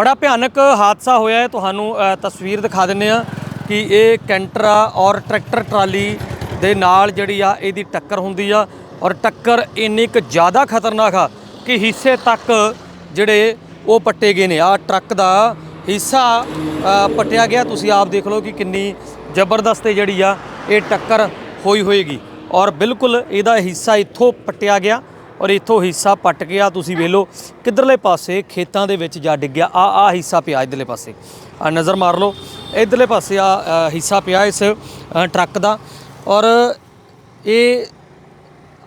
ਬੜਾ ਭਿਆਨਕ ਹਾਦਸਾ ਹੋਇਆ ਹੈ। ਤੁਹਾਨੂੰ ਤਸਵੀਰ ਦਿਖਾ ਦਿੰਨੇ ਆ ਕਿ ਇਹ ਕੈਂਟਰ ਔਰ ਟਰੈਕਟਰ ਟਰਾਲੀ ਦੇ ਨਾਲ ਜਿਹੜੀ ਆ ਇਹਦੀ ਟੱਕਰ ਹੁੰਦੀ ਆ ਔਰ ਟੱਕਰ ਇੰਨੀ ਕੁ ਜ਼ਿਆਦਾ ਖਤਰਨਾਕ ਆ ਕਿ ਹਿੱਸੇ ਤੱਕ ਜਿਹੜੇ ਉਹ ਪੱਟੇ ਗਏ ਨੇ। ਆ ਟਰੱਕ ਦਾ ਹਿੱਸਾ ਅ, ਪੱਟਿਆ ਗਿਆ। ਤੁਸੀਂ ਆਪ ਦੇਖ ਲਓ ਕਿ ਕਿੰਨੀ ਜ਼ਬਰਦਸਤ ਜਿਹੜੀ ਆ ਇਹ ਟੱਕਰ ਹੋਈ ਹੋਏਗੀ ਔਰ ਬਿਲਕੁਲ ਇਹਦਾ ਹਿੱਸਾ ਇੱਥੋਂ ਪੱਟਿਆ ਗਿਆ। ਔਰ ਇੱਥੋਂ ਹਿੱਸਾ ਪੱਟ ਗਿਆ ਤੁਸੀਂ ਵੇਖ ਲਓ ਕਿੱਧਰਲੇ ਪਾਸੇ ਖੇਤਾਂ ਦੇ ਵਿੱਚ ਜਾ ਡਿੱਗਿਆ ਆ ਆ ਹਿੱਸਾ ਪਿਆ ਇਧਰਲੇ ਪਾਸੇ। ਆ ਨਜ਼ਰ ਮਾਰ ਲਓ ਇਧਰਲੇ ਪਾਸੇ ਆ ਹਿੱਸਾ ਪਿਆ ਇਸ ਟਰੱਕ ਦਾ। ਔਰ ਇਹ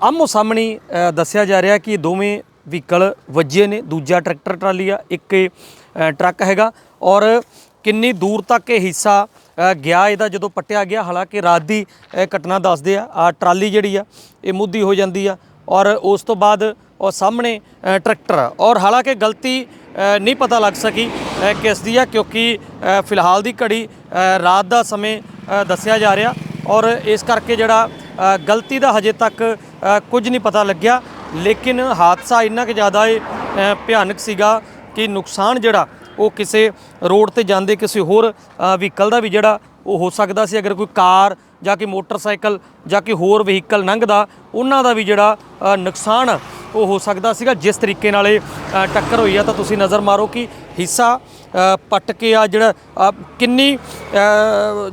ਆਮੋ ਸਾਹਮਣੀ ਦੱਸਿਆ ਜਾ ਰਿਹਾ ਕਿ ਦੋਵੇਂ ਵਹੀਕਲ ਵੱਜੇ ਨੇ ਦੂਜਾ ਟਰੈਕਟਰ ਟਰਾਲੀ ਆ ਇੱਕ ਇਹ, ਟਰੱਕ ਹੈਗਾ। ਔਰ ਕਿੰਨੀ ਦੂਰ ਤੱਕ ਇਹ ਹਿੱਸਾ ਗਿਆ ਇਹਦਾ ਜਦੋਂ ਪੱਟਿਆ ਗਿਆ ਹਾਲਾਂਕਿ ਰਾਤ ਦੀ ਘਟਨਾ ਦੱਸਦੇ ਆ ਆ ਟਰਾਲੀ ਜਿਹੜੀ ਆ ਇਹ ਮੁੱਦੀ ਹੋ ਜਾਂਦੀ ਆ। ਔਰ ਉਸ ਤੋਂ ਬਾਅਦ ਉਹ ਸਾਹਮਣੇ ਟਰੈਕਟਰ ਔਰ ਹਾਲਾਂਕਿ ਗਲਤੀ ਨਹੀਂ ਪਤਾ ਲੱਗ ਸਕੀ ਕਿਸ ਦੀ ਆ, ਕਿਉਂਕਿ ਫਿਲਹਾਲ ਦੀ ਘੜੀ ਰਾਤ ਦਾ ਸਮੇਂ ਦੱਸਿਆ ਜਾ ਰਿਹਾ। ਔਰ ਇਸ ਕਰਕੇ ਜਿਹੜਾ ਗਲਤੀ ਦਾ ਹਜੇ ਤੱਕ ਕੁਝ ਨਹੀਂ ਪਤਾ ਲੱਗਿਆ। ਲੇਕਿਨ ਹਾਦਸਾ ਇੰਨਾ ਕਿ ਜ਼ਿਆਦਾ ਇਹ ਭਿਆਨਕ ਸੀਗਾ ਕਿ ਨੁਕਸਾਨ ਜਿਹੜਾ, ਉਹ ਕਿਸੇ ਰੋਡ ਤੇ ਜਾਂਦੇ ਕਿਸੇ ਹੋਰ ਵਹੀਕਲ ਦਾ ਵੀ ਜਿਹੜਾ, ਉਹ ਹੋ ਸਕਦਾ ਸੀ। ਅਗਰ ਕੋਈ ਕਾਰ ਜਾਂ ਕਿ ਮੋਟਰਸਾਈਕਲ ਜਾਂ ਕਿ ਹੋਰ ਵਹੀਕਲ ਲੰਘਦਾ, ਉਹਨਾਂ ਦਾ ਵੀ ਜਿਹੜਾ ਨੁਕਸਾਨ ਉਹ ਹੋ ਸਕਦਾ ਸੀਗਾ। ਜਿਸ ਤਰੀਕੇ ਨਾਲ ਇਹ ਟੱਕਰ ਹੋਈ ਆ, ਤਾਂ ਤੁਸੀਂ ਨਜ਼ਰ ਮਾਰੋ ਕਿ ਹਿੱਸਾ ਪੱਟ ਕੇ ਆ ਜਿਹੜਾ ਕਿੰਨੀ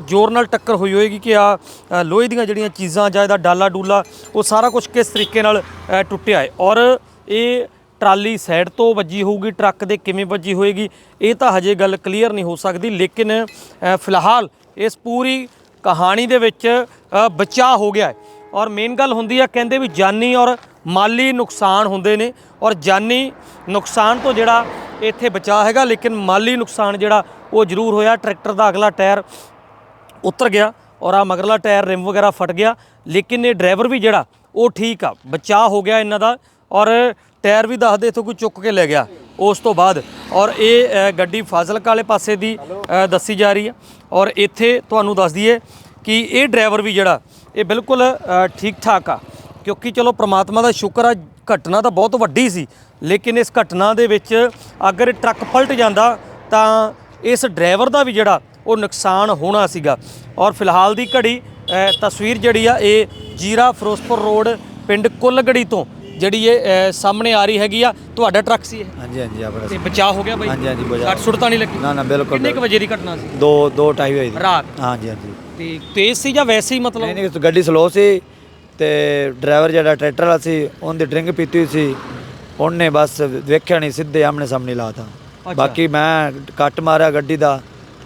ਜ਼ੋਰ ਨਾਲ ਟੱਕਰ ਹੋਈ ਹੋਏਗੀ ਕਿ ਆ ਲੋਹੇ ਦੀਆਂ ਜਿਹੜੀਆਂ ਚੀਜ਼ਾਂ ਜਾਂ ਇਹਦਾ ਡਾਲਾ ਡੂਲਾ, ਉਹ ਸਾਰਾ ਕੁਝ ਕਿਸ ਤਰੀਕੇ ਨਾਲ ਟੁੱਟਿਆ ਹੈ? ਔਰ ਇਹ ਟਰਾਲੀ ਸਾਈਡ ਤੋਂ ਵੱਜੀ ਹੋਊਗੀ, ਟਰੱਕ ਦੇ ਕਿਵੇਂ ਵੱਜੀ ਹੋਏਗੀ, ਇਹ ਤਾਂ ਹਜੇ ਗੱਲ ਕਲੀਅਰ ਨਹੀਂ ਹੋ ਸਕਦੀ। ਲੇਕਿਨ ਫਿਲਹਾਲ ਇਸ ਪੂਰੀ ਕਹਾਣੀ ਦੇ ਵਿੱਚ ਬਚਾਅ ਹੋ ਗਿਆ ਔਰ ਮੇਨ ਗੱਲ ਹੁੰਦੀ ਆ, ਕਹਿੰਦੇ ਵੀ ਜਾਨੀ ਔਰ ਮਾਲੀ ਨੁਕਸਾਨ ਹੁੰਦੇ ਨੇ। ਔਰ ਜਾਨੀ ਨੁਕਸਾਨ ਤੋਂ ਜਿਹੜਾ ਇੱਥੇ ਬਚਾਅ ਹੈਗਾ, ਲੇਕਿਨ ਮਾਲੀ ਨੁਕਸਾਨ ਜਿਹੜਾ ਉਹ ਜ਼ਰੂਰ ਹੋਇਆ। ਟਰੈਕਟਰ ਦਾ ਅਗਲਾ ਟਾਇਰ ਉਤਰ ਗਿਆ ਔਰ ਆ ਮਗਰਲਾ ਟਾਇਰ ਰਿਮ ਵਗੈਰਾ ਫਟ ਗਿਆ। ਲੇਕਿਨ ਇਹ ਡਰਾਈਵਰ ਵੀ ਜਿਹੜਾ, ਉਹ ਠੀਕ ਆ। ਬਚਾਅ ਹੋ ਗਿਆ ਇਹਨਾਂ ਦਾ ਔਰ ਟਾਇਰ ਵੀ ਦੱਸਦੇ ਇਥੋਂ ਕੋਈ ਚੁੱਕ ਕੇ ਲੈ ਗਿਆ ਉਸ ਤੋਂ ਬਾਅਦ। ਔਰ ਇਹ ਗੱਡੀ ਫਾਜ਼ਿਲਕਾ ਵਾਲੇ ਪਾਸੇ ਦੀ ਦੱਸੀ ਜਾ ਰਹੀ ਹੈ ਔਰ ਇੱਥੇ ਤੁਹਾਨੂੰ ਦੱਸ ਦਈਏ ਕਿ ਇਹ ਡਰਾਈਵਰ ਵੀ ਜਿਹੜਾ, ਇਹ ਬਿਲਕੁਲ ਠੀਕ ਠਾਕ ਆ। ਕਿਉਂਕਿ ਚਲੋ ਪ੍ਰਮਾਤਮਾ ਦਾ ਸ਼ੁਕਰ ਆ, ਘਟਨਾ ਤਾਂ ਬਹੁਤ ਵੱਡੀ ਸੀ। ਲੇਕਿਨ ਇਸ ਘਟਨਾ ਦੇ ਵਿੱਚ ਅਗਰ ਟਰੱਕ ਪਲਟ ਜਾਂਦਾ, ਤਾਂ ਇਸ ਡਰਾਈਵਰ ਦਾ ਵੀ ਜਿਹੜਾ, ਉਹ ਨੁਕਸਾਨ ਹੋਣਾ ਸੀਗਾ। ਔਰ ਫਿਲਹਾਲ ਦੀ ਘੜੀ ਤਸਵੀਰ ਜਿਹੜੀ ਆ, ਇਹ ਜੀਰਾ ਫਿਰੋਜ਼ਪੁਰ ਰੋਡ, ਪਿੰਡ ਕੁੱਲਗੜੀ ਤੋਂ ਜਿਹੜੀ ਇਹ ਸਾਹਮਣੇ ਆ ਰਹੀ ਹੈਗੀ ਆ ਤੁਹਾਡਾ ਟਰੱਕ ਸੀ ਇਹ? ਹਾਂਜੀ ਹਾਂਜੀ ਆਪਣਾ ਤੇ ਬਚਾਅ ਹੋ ਗਿਆ ਬਾਈ? ਹਾਂਜੀ, ਹਾਂਜੀ, ਬਚਾਅ। ਸੱਟ ਸੁੱਟ ਤਾਂ ਨਹੀਂ ਲੱਗੀ? ਨਾ ਨਾ ਬਿਲਕੁਲ ਕਿੰਨੇ ਕੁ ਵਜੇ ਦੀ ਘਟਨਾ ਸੀ? ਦੋ ਦੋ ਢਾਈ ਹੋਈ ਰਾਤ? ਹਾਂਜੀ ਹਾਂਜੀ। ਤੇ ਤੇਜ਼ ਸੀ ਜਾਂ ਵੈਸੇ ਹੀ ਨਹੀਂ ਮਤਲਬ ਨਹੀਂ ਗੱਡੀ ਸਲੋ ਸੀ ਤੇ ਡਰਾਈਵਰ ਜਿਹੜਾ ਟਰੈਕਟਰ ਵਾਲਾ ਸੀ ਉਹਦੀ ਡਰਿੰਕ ਪੀਤੀ ਹੋਈ ਸੀ। ਉਹਨੇ ਬਸ ਵੇਖਿਆ ਨਹੀਂ ਸਿੱਧੇ ਆਮਣੇ ਸਾਹਮਣੇ ਲਾਤਾ। ਅੱਛਾ। ਬਾਕੀ ਮੈਂ ਕੱਟ ਮਾਰਿਆ ਗੱਡੀ ਦਾ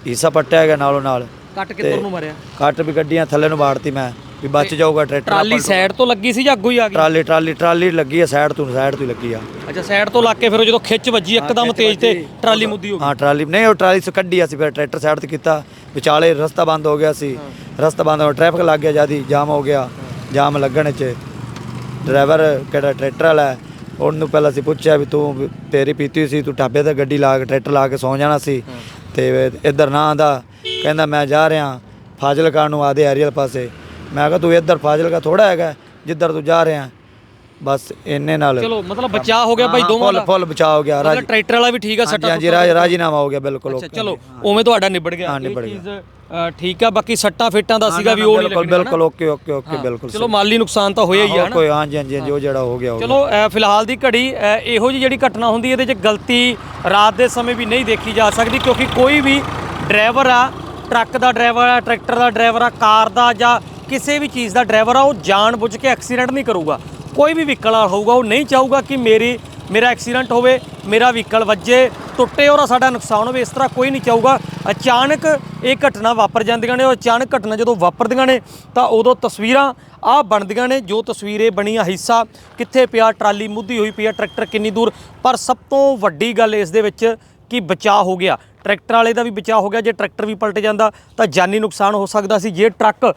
ਹਿੱਸਾ ਪੱਟਿਆ ਗਿਆ ਨਾਲੋਂ ਨਾਲ। ਕੱਟ ਕੇ ਤੁਰ ਨੂੰ ਮਾਰਿਆ? ਕੱਟ ਵੀ ਗੱਡੀਆਂ ਥੱਲੇ ਨੂੰ ਬਾੜਤੀ ਮੈਂ। ਵੀ ਬਚ ਜਾਊਗਾ ਟਰੈਕਟਰ ਟਰਾਲੀ ਸਾਈਡ ਤੋਂ ਲੱਗੀ ਸੀ ਜਾਂ ਅੱਗੋਂ ਹੀ ਆ ਗਈ? ਟਰਾਲੀ ਟਰਾਲੀ ਟਰਾਲੀ ਲੱਗੀ ਹੈ ਸਾਈਡ ਤੋਂ ਸਾਈਡ ਤੋਂ ਹੀ ਲੱਗੀ ਆ। ਅੱਛਾ ਸਾਈਡ ਤੋਂ ਲੱਗ ਕੇ ਫਿਰ ਉਹ ਜਦੋਂ ਖਿੱਚ ਵੱਜੀ ਇੱਕਦਮ ਤੇਜ਼ ਤੇ। ਟਰਾਲੀ ਮੁੱਦੀ ਹੋ ਗਈ। ਹਾਂ ਟਰਾਲੀ ਨਹੀਂ ਉਹ ਟਰਾਲੀ ਸ ਕੱਢੀ ਅਸੀਂ ਫਿਰ ਟਰੈਕਟਰ ਸਾਈਡ ਤੇ ਕੀਤਾ। ਵਿਚਾਲੇ ਰਸਤਾ ਬੰਦ ਹੋ ਗਿਆ ਸੀ। ਰਸਤਾ ਬੰਦ ਹੋ ਟ੍ਰੈਫਿਕ ਲੱਗ ਗਿਆ ਜਿਆਦੀ ਜਾਮ ਹੋ ਗਿਆ। ਜਾਮ ਲੱਗਣ ਚ ਡਰਾਈਵਰ ਕਿਹੜਾ ਟਰੈਕਟਰ ਵਾਲਾ ਹੈ, ਉਹਨੂੰ ਪਹਿਲਾਂ ਅਸੀਂ ਪੁੱਛਿਆ ਵੀ ਤੂੰ ਵੀ ਤੇਰੀ ਪੀਤੀ ਹੋਈ ਸੀ ਤੂੰ ਢਾਬੇ ਤੇ ਗੱਡੀ ਲਾ ਕੇ ਟਰੈਕਟਰ ਲਾ ਕੇ ਸੌ ਜਾਣਾ ਸੀ। ਤੇ ਇੱਧਰ ਨਾ ਆਂਦਾ ਕਹਿੰਦਾ ਮੈਂ ਜਾ ਰਿਹਾ ਫਾਜ਼ਿਲਕਾ ਨੂੰ ਆਦੇ ਹਰੀਅਲ ਪਾਸੇ। ਮੈਂ ਕਿਹਾ ਤੂੰ ਇੱਧਰ ਫਾਜ਼ਿਲਕਾ ਥੋੜਾ ਹੈਗਾ ਜਿੱਧਰ ਤੂੰ ਜਾ ਰਿਹਾ ਬਸ ਇੰਨੇ ਨਾਲ। ਚਲੋ ਮਤਲਬ ਬਚਾਅ ਹੋ ਗਿਆ ਹਾਂ, ਦੋਵਾਂ ਫੁੱਲ ਦਾ। ਫੁੱਲ ਬਚਾਅ ਹੋ ਗਿਆ ਰਾਜ ਮਤਲਬ ਟਰੈਕਟਰ ਵਾਲਾ ਵੀ ਠੀਕ ਆ ਸੱਟਾ ਹਾਂਜੀ ਰਾਜ ਰਾਜੀਨਾਮਾ ਹੋ ਗਿਆ ਬਿਲਕੁਲ ਅੱਛਾ ਚਲੋ ਉਵੇਂ ਤੁਹਾਡਾ ਨਿਬੜ ਗਿਆ। ਹਾਂ, ਇਹ ਨਿਬੜ ਚੀਜ਼, ਅ, ਠੀਕ ਆ ਬਾਕੀ ਸੱਟਾਂ ਫੇਟਾਂ ਦਾ ਸੀਗਾ ਵੀ ਉਹ ਨਹੀਂ ਬਿਲਕੁਲ ਲੱਗਣਾ ਬਿਲਕੁਲ ਓਕੇ ਓਕੇ ਓਕੇ ਬਿਲਕੁਲ ਚਲੋ ਮਾਲੀ ਨੁਕਸਾਨ ਤਾਂ ਹੋਇਆ ਹੀ ਆ ਕੋਈ ਹਾਂਜੀ ਹਾਂਜੀ ਉਹ ਜਿਹੜਾ ਹੋ ਗਿਆ ਹੋ ਗਿਆ। ਚਲੋ ਅ, ਫਿਲਹਾਲ ਦੀ ਘੜੀ ਅ, ਇਹੋ ਜਿਹੀ ਜਿਹੜੀ ਘਟਨਾ ਹੁੰਦੀ ਇਹਦੇ 'ਚ ਗਲਤੀ ਰਾਤ ਦੇ ਸਮੇਂ ਵੀ ਨਹੀਂ ਦੇਖੀ ਜਾ ਸਕਦੀ ਕਿਉਂਕਿ ਕੋਈ ਵੀ ਡਰਾਈਵਰ ਆ ਟਰੱਕ ਦਾ ਡਰਾਈਵਰ ਆ ਟਰੈਕਟਰ ਦਾ ਡਰਾਈਵਰ ਆ ਕਾਰ ਦਾ ਜਾਂ ਕਿਸੇ ਵੀ ਚੀਜ਼ ਦਾ ਡਰਾਈਵਰ ਆ, ਉਹ ਜਾਣ ਬੁੱਝ ਕੇ ਐਕਸੀਡੈਂਟ ਨਹੀਂ ਕਰੂਗਾ। ਕੋਈ ਵੀ ਵਹੀਕਲ ਹੋਊਗਾ, ਉਹ ਨਹੀਂ ਚਾਹੂਗਾ ਕਿ ਮੇਰੀ, ਮੇਰਾ ਐਕਸੀਡੈਂਟ ਹੋਵੇ, ਮੇਰਾ ਵਹੀਕਲ ਵੱਜੇ, ਟੁੱਟੇ ਔਰ ਸਾਡਾ ਨੁਕਸਾਨ ਹੋਵੇ, ਇਸ ਤਰ੍ਹਾਂ ਕੋਈ ਨਹੀਂ ਚਾਹੂਗਾ। ਅਚਾਨਕ ਇਹ ਘਟਨਾ ਵਾਪਰ ਜਾਂਦੀਆਂ ਨੇ ਉਹ ਅਚਾਨਕ ਘਟਨਾ ਜਦੋਂ ਵਾਪਰਦੀਆਂ ਨੇ, ਤਾਂ ਉਦੋਂ ਤਸਵੀਰਾਂ ਆ ਬਣਦੀਆਂ ਨੇ, ਜੋ ਤਸਵੀਰ ਇਹ ਬਣੀ ਆ ਹਿੱਸਾ, ਕਿੱਥੇ ਪਿਆ ਟਰਾਲੀ ਮੁੱਧੀ ਹੋਈ ਪਈ ਆ, ਟਰੈਕਟਰ ਕਿੰਨੀ ਦੂਰ। ਪਰ ਸਭ ਤੋਂ ਵੱਡੀ ਗੱਲ ਇਸ ਦੇ ਵਿੱਚ ਕਿ ਬਚਾਅ ਹੋ ਗਿਆ। ਟਰੈਕਟਰ ਵਾਲੇ ਦਾ ਵੀ ਬਚਾਅ ਹੋ ਗਿਆ, ਜੇ ਟਰੈਕਟਰ ਵੀ ਪਲਟ ਜਾਂਦਾ ਤਾਂ ਜਾਨੀ ਨੁਕਸਾਨ ਹੋ ਸਕਦਾ ਸੀ, ਜੇ ਟਰੱਕ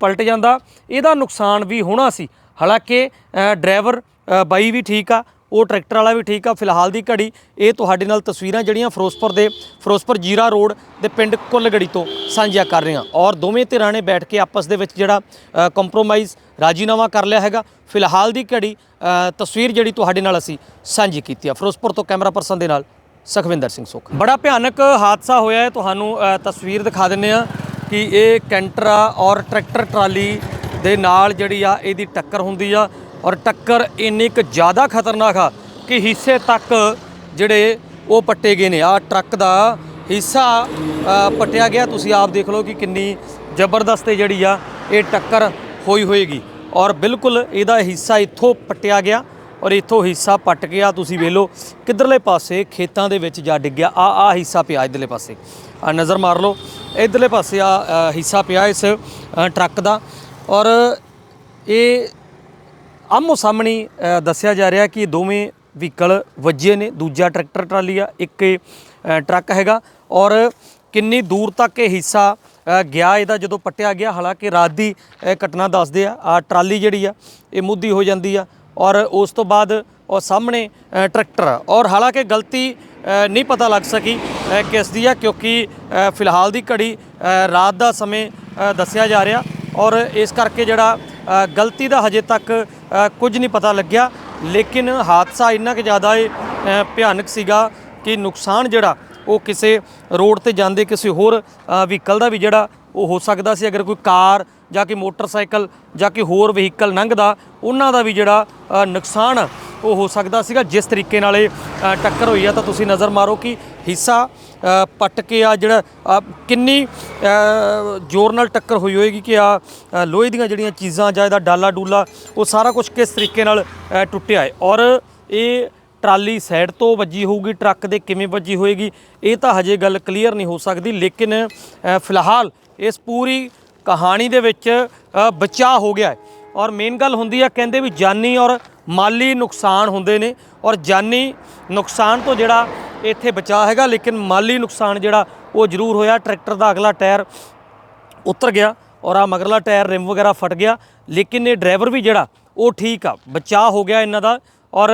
ਪਲਟ ਜਾਂਦਾ, ਇਹਦਾ ਨੁਕਸਾਨ ਵੀ ਹੋਣਾ ਸੀ। ਹਾਲਾਂਕਿ ਡਰਾਈਵਰ ਬਾਈ ਵੀ ਠੀਕ ਆ, ਉਹ ਟਰੈਕਟਰ ਵਾਲਾ ਵੀ ਠੀਕ ਆ, ਫਿਲਹਾਲ ਦੀ ਘੜੀ ਇਹ ਤੁਹਾਡੇ ਨਾਲ ਤਸਵੀਰਾਂ ਜਿਹੜੀਆਂ ਫਿਰੋਜ਼ਪੁਰ ਦੇ, ਫਿਰੋਜ਼ਪੁਰ ਜੀਰਾ ਰੋਡ ਦੇ ਪਿੰਡ ਕੁੱਲਗੜੀ ਤੋਂ ਸਾਂਝੀਆਂ ਕਰ ਰਹੇ ਹਾਂ। ਔਰ ਦੋਵੇਂ ਧਿਰਾਂ ਨੇ ਬੈਠ ਕੇ ਆਪਸ ਦੇ ਵਿੱਚ ਜਿਹੜਾ ਕੰਪਰੋਮਾਈਜ਼ ਰਾਜੀਨਾਮਾ ਕਰ ਲਿਆ ਹੈਗਾ। ਫਿਲਹਾਲ ਦੀ ਘੜੀ ਤਸਵੀਰ ਜਿਹੜੀ ਤੁਹਾਡੇ ਨਾਲ ਅਸੀਂ ਸਾਂਝੀ ਕੀਤੀ ਆ। ਫਿਰੋਜ਼ਪੁਰ ਤੋਂ ਕੈਮਰਾ ਪਰਸਨ ਦੇ ਨਾਲ ਸੁਖਵਿੰਦਰ ਸਿੰਘ ਸੁਖ। ਬੜਾ ਭਿਆਨਕ ਹਾਦਸਾ ਹੋਇਆ ਹੈ। ਤੁਹਾਨੂੰ ਤਸਵੀਰ ਦਿਖਾ ਦਿੰਨੇ ਆ ਕਿ ਇਹ ਕੈਂਟਰਾ ਔਰ ਟਰੈਕਟਰ ਟਰਾਲੀ ਦੇ ਨਾਲ ਜਿਹੜੀ ਆ, ਇਹਦੀ ਟੱਕਰ ਹੁੰਦੀ ਆ ਔਰ ਟੱਕਰ ਇੰਨੀ ਕੁ ਜ਼ਿਆਦਾ ਖਤਰਨਾਕ ਆ ਕਿ ਹਿੱਸੇ ਤੱਕ ਜਿਹੜੇ ਉਹ ਪੱਟੇ ਗਏ ਨੇ। ਆ ਟਰੱਕ ਦਾ ਹਿੱਸਾ ਪੱਟਿਆ ਗਿਆ। ਤੁਸੀਂ ਆਪ ਦੇਖ ਲਓ ਕਿ ਕਿੰਨੀ ਜ਼ਬਰਦਸਤ ਜਿਹੜੀ ਆ, ਇਹ ਟੱਕਰ ਹੋਈ ਹੋਏਗੀ ਔਰ ਬਿਲਕੁਲ ਇਹਦਾ ਹਿੱਸਾ ਇੱਥੋਂ ਪੱਟਿਆ ਗਿਆ। ਔਰ ਇੱਥੋਂ ਹਿੱਸਾ ਪੱਟ ਗਿਆ ਤੁਸੀਂ ਵੇਖ ਲਓ ਕਿੱਧਰਲੇ ਪਾਸੇ ਖੇਤਾਂ ਦੇ ਵਿੱਚ ਜਾ ਡਿੱਗਿਆ ਆ ਆ ਹਿੱਸਾ ਪਿਆ ਇਧਰਲੇ ਪਾਸੇ। ਆ ਨਜ਼ਰ ਮਾਰ ਲਓ ਇਧਰਲੇ ਪਾਸੇ ਆ ਹਿੱਸਾ ਪਿਆ ਇਸ ਟਰੱਕ ਦਾ। ਔਰ ਇਹ ਆਮੋ ਸਾਹਮਣੀ ਦੱਸਿਆ ਜਾ ਰਿਹਾ ਕਿ ਦੋਵੇਂ ਵਹੀਕਲ ਵੱਜੇ ਨੇ ਦੂਜਾ ਟਰੈਕਟਰ ਟਰਾਲੀ ਆ ਇੱਕ ਇਹ, ਟਰੱਕ ਹੈਗਾ। ਔਰ ਕਿੰਨੀ ਦੂਰ ਤੱਕ ਇਹ ਹਿੱਸਾ ਗਿਆ ਇਹਦਾ ਜਦੋਂ ਪੱਟਿਆ ਗਿਆ ਹਾਲਾਂਕਿ ਰਾਤ ਦੀ ਇਹ ਘਟਨਾ ਦੱਸਦੇ ਆ ਆ ਟਰਾਲੀ ਜਿਹੜੀ ਆ ਇਹ ਮੁੱਦੀ ਹੋ ਜਾਂਦੀ ਆ। ਔਰ ਉਸ ਤੋਂ ਬਾਅਦ ਉਹ ਸਾਹਮਣੇ ਟਰੈਕਟਰ ਔਰ ਹਾਲਾਂਕਿ ਗਲਤੀ ਨਹੀਂ ਪਤਾ ਲੱਗ ਸਕੀ ਕਿਸ ਦੀ ਆ, ਕਿਉਂਕਿ ਫਿਲਹਾਲ ਦੀ ਘੜੀ ਰਾਤ ਦਾ ਸਮੇਂ ਦੱਸਿਆ ਜਾ ਰਿਹਾ। ਔਰ ਇਸ ਕਰਕੇ ਜਿਹੜਾ ਗਲਤੀ ਦਾ ਹਜੇ ਤੱਕ ਕੁਝ ਨਹੀਂ ਪਤਾ ਲੱਗਿਆ। ਲੇਕਿਨ ਹਾਦਸਾ ਇੰਨਾ ਕਿ ਜ਼ਿਆਦਾ ਭਿਆਨਕ ਸੀਗਾ ਕਿ ਨੁਕਸਾਨ ਜਿਹੜਾ, ਉਹ ਕਿਸੇ ਰੋਡ ਤੇ ਜਾਂਦੇ ਕਿਸੇ ਹੋਰ ਵਹੀਕਲ ਦਾ ਵੀ ਜਿਹੜਾ, ਉਹ ਹੋ ਸਕਦਾ ਸੀ। ਅਗਰ ਕੋਈ ਕਾਰ ਜਾਂ ਕਿ ਮੋਟਰਸਾਈਕਲ ਜਾਂ ਕਿ ਹੋਰ ਵਹੀਕਲ ਲੰਘਦਾ, ਉਹਨਾਂ ਦਾ ਵੀ ਜਿਹੜਾ ਨੁਕਸਾਨ ਉਹ ਹੋ ਸਕਦਾ ਸੀਗਾ। ਜਿਸ ਤਰੀਕੇ ਨਾਲ ਇਹ ਟੱਕਰ ਹੋਈ ਆ, ਤਾਂ ਤੁਸੀਂ ਨਜ਼ਰ ਮਾਰੋ ਕਿ ਹਿੱਸਾ ਪੱਟ ਕੇ ਆ ਜਿਹੜਾ ਕਿੰਨੀ ਜ਼ੋਰ ਨਾਲ ਟੱਕਰ ਹੋਈ ਹੋਏਗੀ ਕਿ ਆ ਲੋਹੇ ਦੀਆਂ ਜਿਹੜੀਆਂ ਚੀਜ਼ਾਂ ਜਾਂ ਇਹਦਾ ਡਾਲਾ ਡੂਲਾ, ਉਹ ਸਾਰਾ ਕੁਝ ਕਿਸ ਤਰੀਕੇ ਨਾਲ ਟੁੱਟਿਆ ਹੈ? ਔਰ ਇਹ ਟਰਾਲੀ ਸਾਈਡ ਤੋਂ ਵੱਜੀ ਹੋਊਗੀ, ਟਰੱਕ ਦੇ ਕਿਵੇਂ ਵੱਜੀ ਹੋਏਗੀ, ਇਹ ਤਾਂ ਹਜੇ ਗੱਲ ਕਲੀਅਰ ਨਹੀਂ ਹੋ ਸਕਦੀ। ਲੇਕਿਨ ਫਿਲਹਾਲ ਇਸ ਪੂਰੀ ਕਹਾਣੀ ਦੇ ਵਿੱਚ ਅ, ਬਚਾਅ ਹੋ ਗਿਆ ਔਰ ਮੇਨ ਗੱਲ ਹੁੰਦੀ ਆ ਕਹਿੰਦੇ ਵੀ ਜਾਨੀ ਔਰ ਮਾਲੀ ਨੁਕਸਾਨ ਹੁੰਦੇ ਨੇ। ਔਰ ਜਾਨੀ ਨੁਕਸਾਨ ਤੋਂ ਜਿਹੜਾ ਇੱਥੇ ਬਚਾਅ ਹੈਗਾ ਲੇਕਿਨ ਮਾਲੀ ਨੁਕਸਾਨ ਜਿਹੜਾ ਉਹ ਜ਼ਰੂਰ ਹੋਇਆ। ਟਰੈਕਟਰ ਦਾ ਅਗਲਾ ਟਾਇਰ ਉਤਰ ਗਿਆ ਔਰ ਆ ਮਗਰਲਾ ਟਾਇਰ ਰਿਮ ਵਗੈਰਾ ਫਟ ਗਿਆ। ਲੇਕਿਨ ਇਹ ਡਰਾਈਵਰ ਵੀ ਜਿਹੜਾ ਉਹ ਠੀਕ ਆ। ਬਚਾਅ ਹੋ ਗਿਆ ਇਹਨਾਂ ਦਾ ਔਰ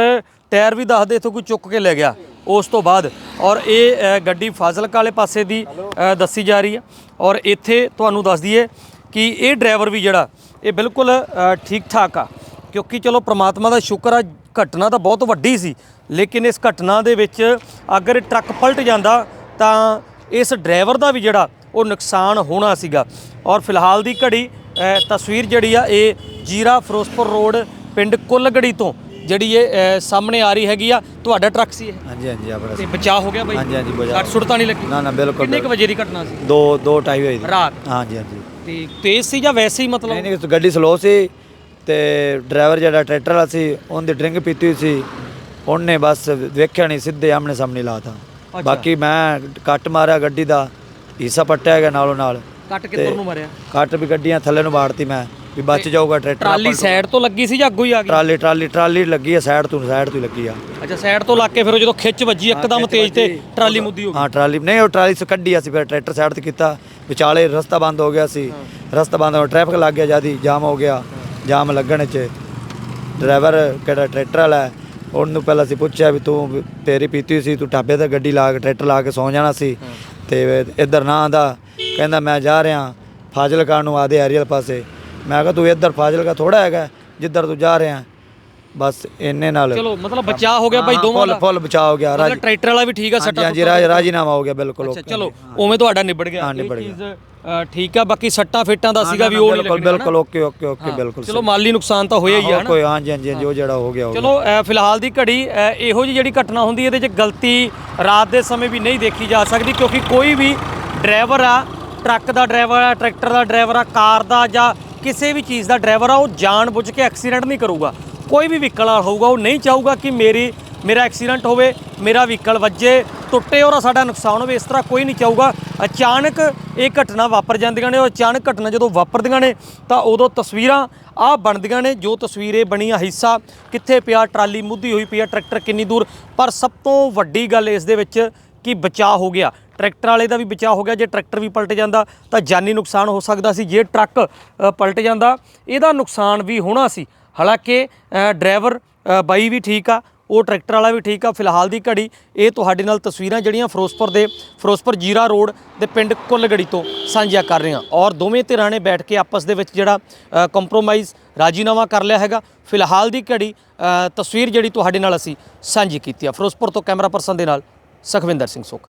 ਟਾਇਰ ਵੀ ਦੱਸਦੇ ਇੱਥੋਂ ਕੋਈ ਚੁੱਕ ਕੇ ਲੈ ਗਿਆ। ਉਸ ਤੋਂ ਬਾਅਦ ਔਰ ਇਹ ਅ, ਗੱਡੀ ਫਾਜ਼ਿਲਕਾ ਵਾਲੇ ਪਾਸੇ ਦੀ ਅ, ਦੱਸੀ ਜਾ ਰਹੀ ਹੈ। ਔਰ ਇੱਥੇ ਤੁਹਾਨੂੰ ਦੱਸ ਦਈਏ ਕਿ ਇਹ ਡਰਾਈਵਰ ਵੀ ਜਿਹੜਾ ਇਹ ਬਿਲਕੁਲ ਅ, ਠੀਕ ਠਾਕ ਆ। ਕਿਉਂਕਿ ਚਲੋ ਪ੍ਰਮਾਤਮਾ ਦਾ ਸ਼ੁਕਰ ਆ ਘਟਨਾ ਤਾਂ ਬਹੁਤ ਵੱਡੀ ਸੀ। ਲੇਕਿਨ ਇਸ ਘਟਨਾ ਦੇ ਵਿੱਚ ਅਗਰ ਟਰੱਕ ਪਲਟ ਜਾਂਦਾ ਤਾਂ ਇਸ ਡਰਾਈਵਰ ਦਾ ਵੀ ਜਿਹੜਾ ਉਹ ਨੁਕਸਾਨ ਹੋਣਾ ਸੀਗਾ। ਔਰ ਫਿਲਹਾਲ ਦੀ ਘੜੀ ਅ, ਤਸਵੀਰ ਜਿਹੜੀ ਆ ਇਹ ਜੀਰਾ ਫਿਰੋਜ਼ਪੁਰ ਰੋਡ ਪਿੰਡ ਕੁੱਲਗੜੀ ਤੋਂ ਜਿਹੜੀ ਇਹ ਅ, ਸਾਹਮਣੇ ਆ ਰਹੀ ਹੈਗੀ ਆ ਤੁਹਾਡਾ ਟਰੱਕ ਸੀ ਇਹ? ਹਾਂਜੀ ਹਾਂਜੀ ਆਪਣਾ ਤੇ ਬਚਾਅ ਹੋ ਗਿਆ ਬਾਈ? ਹਾਂਜੀ, ਹਾਂਜੀ, ਬਚਾਅ। ਸੱਟ ਸੁੱਟ ਤਾਂ ਨਹੀਂ ਲੱਗੀ? ਨਾ ਨਾ ਬਿਲਕੁਲ ਕਿੰਨੇ ਕੁ ਵਜੇ ਦੀ ਘਟਨਾ ਸੀ? ਦੋ ਦੋ ਢਾਈ ਹੋਈ ਸੀ। ਰਾਤ? ਹਾਂਜੀ ਹਾਂਜੀ। ਤੇ ਤੇਜ਼ ਸੀ ਜਾਂ ਵੈਸੇ ਹੀ ਨਹੀਂ ਮਤਲਬ ਨਹੀਂ ਗੱਡੀ ਸਲੋ ਸੀ ਤੇ ਡਰਾਈਵਰ ਜਿਹੜਾ ਟਰੈਕਟਰ ਵਾਲਾ ਸੀ ਉਹਦੀ ਡਰਿੰਕ ਪੀਤੀ ਹੋਈ ਸੀ। ਉਹਨੇ ਬਸ ਵੇਖਿਆ ਨਹੀਂ ਸਿੱਧੇ ਆਮਣੇ ਸਾਹਮਣੇ ਲਾਤਾ ਬਾਕੀ ਮੈਂ ਕੱਟ ਮਾਰਿਆ ਗੱਡੀ ਦਾ ਹਿੱਸਾ ਪੱਟਿਆ ਗਿਆ ਨਾਲੋਂ ਨਾਲ। ਕੱਟ ਕਿੱਧਰ ਨੂੰ ਮਰਿਆ? ਕੱਟ ਵੀ ਗੱਡੀਆਂ ਥੱਲੇ ਨੂੰ ਬਾੜਤੀ ਮੈਂ। ਵੀ ਬਚ ਜਾਊਗਾ ਟਰੈਕਟਰ ਟਰਾਲੀ ਸਾਈਡ ਤੋਂ ਲੱਗੀ ਸੀ ਜਾਂ ਅੱਗੋਂ ਹੀ ਆ ਗਈ? ਟਰਾਲੀ ਟਰਾਲੀ ਟਰਾਲੀ ਲੱਗੀ ਆ ਸਾਈਡ ਤੋਂ ਸਾਈਡ ਤੋਂ ਹੀ ਲੱਗੀ ਆ। ਅੱਛਾ ਸਾਈਡ ਤੋਂ ਲੱਗ ਕੇ ਫਿਰ ਉਹ ਜਦੋਂ ਖਿੱਚ ਵੱਜੀ ਇੱਕਦਮ ਤੇਜ਼ ਤੇ ਟਰਾਲੀ ਮੁੱਦੀ ਹੋ ਗਈ। ਹਾਂ ਟਰਾਲੀ ਨਹੀਂ ਉਹ ਟਰਾਲੀ ਸ ਕੱਢੀ ਅਸੀਂ ਫਿਰ ਟਰੈਕਟਰ ਸਾਈਡ ਤੇ ਕੀਤਾ। ਵਿਚਾਲੇ ਰਸਤਾ ਬੰਦ ਹੋ ਗਿਆ ਸੀ। ਰਸਤਾ ਬੰਦ ਹੋ ਟ੍ਰੈਫਿਕ ਲੱਗ ਗਿਆ ਜਿਆਦੀ ਜਾਮ ਹੋ ਗਿਆ। ਜਾਮ ਲੱਗਣ ਚ ਡਰਾਈਵਰ ਕਿਹੜਾ ਟਰੈਕਟਰ ਵਾਲਾ ਹੈ, ਉਹਨੂੰ ਪਹਿਲਾਂ ਅਸੀਂ ਪੁੱਛਿਆ ਵੀ ਤੂੰ ਵੀ ਤੇਰੀ ਪੀਤੀ ਹੋਈ ਸੀ ਤੂੰ ਢਾਬੇ ਤੇ ਗੱਡੀ ਲਾ ਕੇ ਟਰੈਕਟਰ ਲਾ ਕੇ ਸੌ ਜਾਣਾ ਸੀ। ਤੇ ਇੱਧਰ ਨਾ ਆਂਦਾ ਕਹਿੰਦਾ ਮੈਂ ਜਾ ਰਿਹਾ ਫਾਜ਼ਿਲਕਾ ਨੂੰ ਆਦੇ ਹਰੀਅਲ ਪਾਸੇ। ਮੈਂ ਕਿਹਾ ਤੂੰ ਇੱਧਰ ਫਾਜ਼ਿਲਕਾ ਥੋੜਾ ਹੈਗਾ ਜਿੱਧਰ ਤੂੰ ਜਾ ਰਿਹਾ ਬਸ ਇੰਨੇ ਨਾਲ। ਚਲੋ ਮਤਲਬ ਬਚਾਅ ਹੋ ਗਿਆ ਹਾਂ, ਦੋਵਾਂ ਫੁੱਲ ਦਾ। ਫੁੱਲ ਬਚਾਅ ਹੋ ਗਿਆ ਮਤਲਬ ਰਾਜ ਟਰੈਕਟਰ ਵਾਲਾ ਵੀ ਠੀਕ ਆ ਹਾਂਜੀ ਸੱਟਾ ਹਾਂਜੀ ਰਾਜ ਰਾਜੀਨਾਮਾ ਹੋ ਗਿਆ ਬਿਲਕੁਲ ਅੱਛਾ ਚਲੋ ਉਵੇਂ ਤੁਹਾਡਾ ਨਿਬੜ ਗਿਆ। ਹਾਂ, ਇਹ ਨਿਬੜ ਗਿਆ। ਚੀਜ਼, ਅ, ਠੀਕ ਆ ਬਾਕੀ ਸੱਟਾਂ ਫੇਟਾਂ ਦਾ ਸੀਗਾ ਵੀ ਉਹ ਨਹੀਂ ਬਿਲਕੁਲ ਲੱਗਣਾ ਬਿਲਕੁਲ ਓਕੇ ਓਕੇ ਓਕੇ ਬਿਲਕੁਲ ਚਲੋ ਮਾਲੀ ਨੁਕਸਾਨ ਤਾਂ ਹੋਇਆ ਹੀ ਆ ਕੋਈ ਹਾਂਜੀ ਹਾਂਜੀ ਹਾਂਜੀ, ਉਹ ਜਿਹੜਾ ਹੋ ਗਿਆ ਹੋ ਗਿਆ। ਚਲੋ ਅ, ਫਿਲਹਾਲ ਦੀ ਘੜੀ ਅ, ਇਹੋ ਜਿਹੀ ਜਿਹੜੀ ਘਟਨਾ ਹੁੰਦੀ ਹੈ, ਇਹਦੇ 'ਚ ਗਲਤੀ ਰਾਤ ਦੇ ਸਮੇਂ ਵੀ ਨਹੀਂ ਦੇਖੀ ਜਾ ਸਕਦੀ ਕਿਉਂਕਿ ਕੋਈ ਵੀ ਡਰਾਈਵਰ ਆ ਟਰੱਕ ਦਾ ਡਰਾਈਵਰ ਆ ਟਰੈਕਟਰ ਦਾ ਡਰਾਈਵਰ ਆ ਕਾਰ ਦਾ ਜਾਂ ਕਿਸੇ ਵੀ ਚੀਜ਼ ਦਾ ਡਰਾਈਵਰ ਆ, ਉਹ ਜਾਣ ਬੁੱਝ ਕੇ ਐਕਸੀਡੈਂਟ ਨਹੀਂ ਕਰੂਗਾ। ਕੋਈ ਵੀ ਵਹੀਕਲ ਵਾਲਾ ਹੋਊਗਾ, ਉਹ ਨਹੀਂ ਚਾਹੂਗਾ ਕਿ ਮੇਰੀ, ਮੇਰਾ ਐਕਸੀਡੈਂਟ ਹੋਵੇ, ਮੇਰਾ ਵਹੀਕਲ ਵੱਜੇ, ਟੁੱਟੇ ਔਰ ਸਾਡਾ ਨੁਕਸਾਨ ਹੋਵੇ, ਇਸ ਤਰ੍ਹਾਂ ਕੋਈ ਨਹੀਂ ਚਾਹੂਗਾ। ਅਚਾਨਕ ਇਹ ਘਟਨਾ ਵਾਪਰ ਜਾਂਦੀਆਂ ਨੇ ਉਹ ਅਚਾਨਕ ਘਟਨਾ ਜਦੋਂ ਵਾਪਰਦੀਆਂ ਨੇ, ਤਾਂ ਉਦੋਂ ਤਸਵੀਰਾਂ ਆ ਬਣਦੀਆਂ ਨੇ, ਜੋ ਤਸਵੀਰ ਇਹ ਬਣੀ ਆ ਹਿੱਸਾ, ਕਿੱਥੇ ਪਿਆ ਟਰਾਲੀ ਮੁੱਧੀ ਹੋਈ ਪਈ ਆ, ਟਰੈਕਟਰ ਕਿੰਨੀ ਦੂਰ। ਪਰ ਸਭ ਤੋਂ ਵੱਡੀ ਗੱਲ ਇਸ ਦੇ ਵਿੱਚ ਕਿ ਬਚਾਅ ਹੋ ਗਿਆ। ਟਰੈਕਟਰ ਵਾਲੇ ਦਾ ਵੀ ਬਚਾਅ ਹੋ ਗਿਆ, ਜੇ ਟਰੈਕਟਰ ਵੀ ਪਲਟ ਜਾਂਦਾ ਤਾਂ ਜਾਨੀ ਨੁਕਸਾਨ ਹੋ ਸਕਦਾ ਸੀ, ਜੇ ਟਰੱਕ ਪਲਟ ਜਾਂਦਾ, ਇਹਦਾ ਨੁਕਸਾਨ ਵੀ ਹੋਣਾ ਸੀ। ਹਾਲਾਂਕਿ ਡਰਾਈਵਰ ਬਾਈ ਵੀ ਠੀਕ ਆ, ਉਹ ਟਰੈਕਟਰ ਵਾਲਾ ਵੀ ਠੀਕ ਆ, ਫਿਲਹਾਲ ਦੀ ਘੜੀ ਇਹ ਤੁਹਾਡੇ ਨਾਲ ਤਸਵੀਰਾਂ ਜਿਹੜੀਆਂ ਫਿਰੋਜ਼ਪੁਰ ਦੇ, ਫਿਰੋਜ਼ਪੁਰ ਜੀਰਾ ਰੋਡ ਦੇ ਪਿੰਡ ਕੁੱਲਗੜੀ ਤੋਂ ਸਾਂਝੀਆਂ ਕਰ ਰਹੇ ਹਾਂ। ਔਰ ਦੋਵੇਂ ਧਿਰਾਂ ਨੇ ਬੈਠ ਕੇ ਆਪਸ ਦੇ ਵਿੱਚ ਜਿਹੜਾ ਕੰਪਰੋਮਾਈਜ਼ ਰਾਜੀਨਾਮਾ ਕਰ ਲਿਆ ਹੈਗਾ। ਫਿਲਹਾਲ ਦੀ ਘੜੀ ਤਸਵੀਰ ਜਿਹੜੀ ਤੁਹਾਡੇ ਨਾਲ ਅਸੀਂ ਸਾਂਝੀ ਕੀਤੀ ਆ। ਫਿਰੋਜ਼ਪੁਰ ਤੋਂ ਕੈਮਰਾ ਪਰਸਨ ਦੇ ਨਾਲ ਸੁਖਵਿੰਦਰ ਸਿੰਘ ਸੁੱਖ